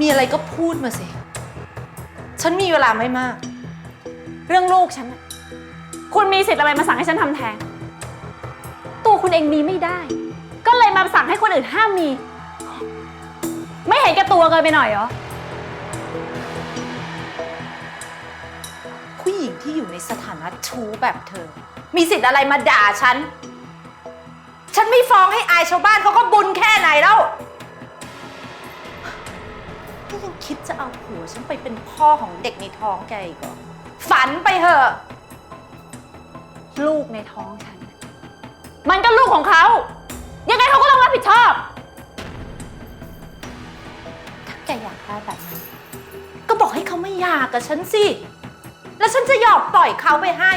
มีอะไรก็พูดมาสิ ฉันมีเวลาไม่มาก เรื่องลูกฉันน่ะคุณมีสิทธิ์อะไรมาสั่งให้ฉันทำแท้ง ตัวคุณเองมีไม่ได้ ก็เลยมาสั่งให้คนอื่นห้ามมี ไม่เห็นแก่ตัวเกินไปหน่อยเหรอ ผู้หญิงที่อยู่ในสถานะชู้แบบเธอ มีสิทธิ์อะไรมาด่าฉัน ฉันไม่ฟ้องให้อายชาวบ้านเขาก็บุญแค่ไหนแล้ว นี่ยังคิดจะเอาผัวฉันไปเป็นพ่อของเด็กในท้องแกอีกเหรอฝันไปเถอะลูกในท้องฉันน่ะมันก็ลูกของเขา ยังไงเขาก็ต้องรับผิดชอบ ถ้าแกอยากได้แบบนั้นก็บอกให้เขาไม่อยากกับฉันสิ แล้วฉันจะยอมปล่อยเขาไปให้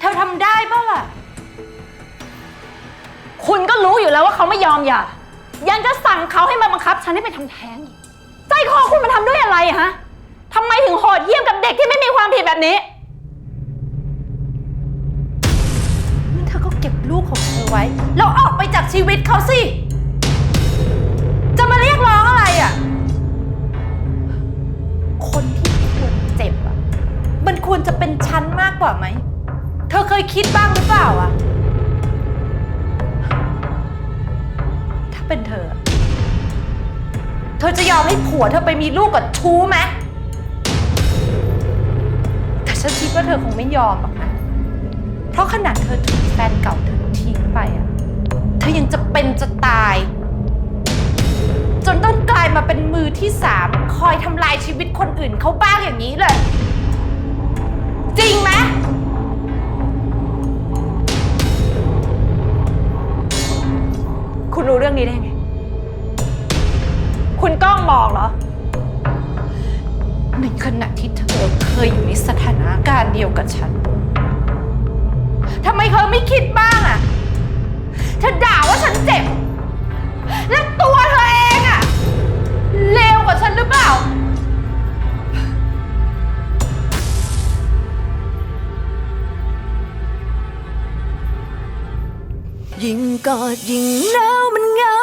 เธอทำได้ปะล่ะ คุณก็รู้อยู่แล้วว่าเขาไม่ยอมหย่า ยังจะสั่งเขาให้มาบังคับ ฉันให้ไปทำแท้งอีกใจคอคุณมันทำด้วยอะไรอะฮะทำไมถึงโหดเยี่ยมกับเด็กที่ไม่มีความผิดแบบนี้งั้นเธอก็เก็บลูกของเธอไว้ แล้วออกไปจากชีวิตเขาสิ จะมาเรียกร้องอะไรอะ คนที่ควรเจ็บอะ มันควรจะเป็นฉันมากกว่าไหม เธอเคยคิดบ้างหรือเปล่าอะ เป็นเธอ เธอจะยอมให้ผัวเธอไปมีลูกกับชู้ไหมแต่ฉันคิดว่าเธอคงไม่ยอมหรอกนะ เพราะขนาดเธอถูกแฟนเก่าเธอทิ้งไปอะเธอยังจะเป็นจะตาย จนต้องกลายมาเป็นมือที่สามคอยทำลายชีวิตคนอื่นเขาบ้างอย่างนี้เลย จริงไหม รู้เรื่องนี้ได้ไง คุณก้องบอกเหรอ ในขณะที่เธอเคยอยู่ในสถานการณ์เดียวกับฉัน ทำไมเธอไม่คิดบ้างอะเธอด่าว่า ยิ่งกอดยิ่งหนาวมันเหงา